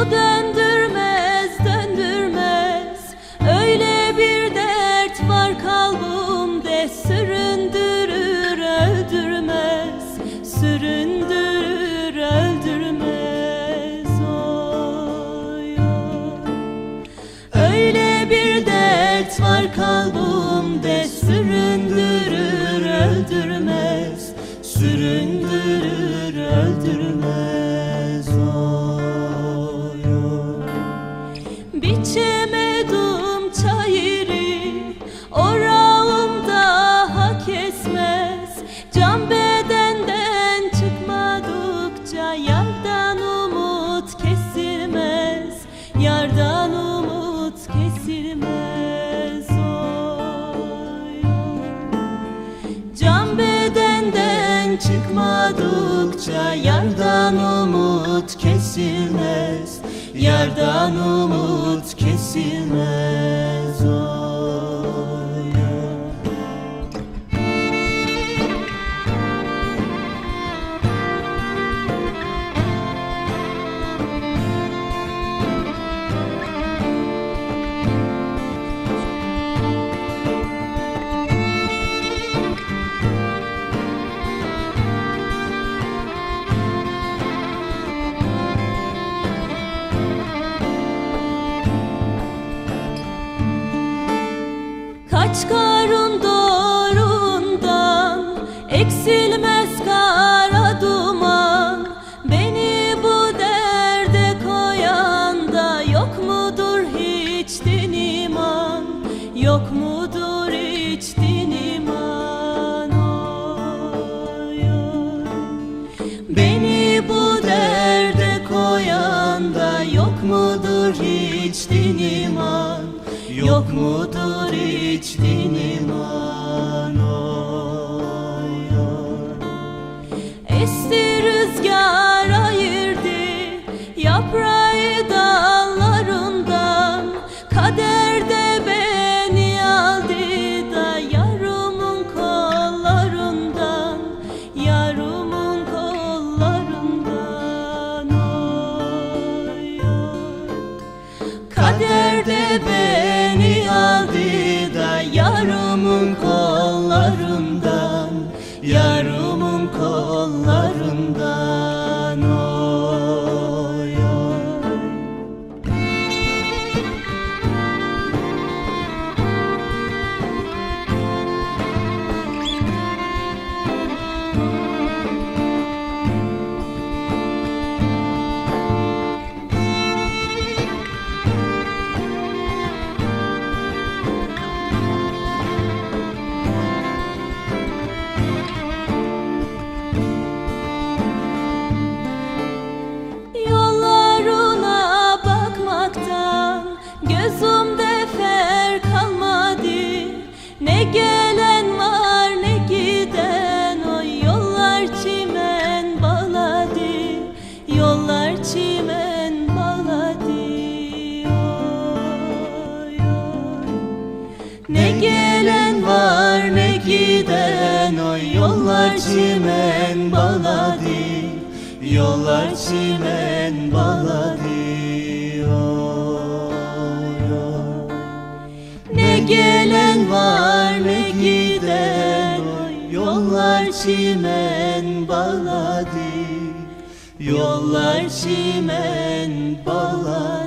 Döndürmez döndürmez. Öyle bir dert var kalbimde Süründürür öldürmez. Süründürür öldürmez oy, oy. Öyle bir dert var kalbimde Süründürür öldürmez. Süründürür öldürmez çıkmadıkça Yardan umut kesilmez. Yardan umut kesilmez Kaç karın doğrundan eksilmez kara duman. Beni bu derde koyan da yok mudur hiç din iman? Yok mudur hiç din iman? Oy, oy. Beni Yok mudur hiç din iman oy, oy. Esti rüzgar ayırdı yaprağı dallarından beni aldı gelen var ne giden o yollar çimen bağladı Yollar çimen bağladı oy, oy. Ne gelen var ne giden oy Yollar çimen bağladı Yollar çimen bağladı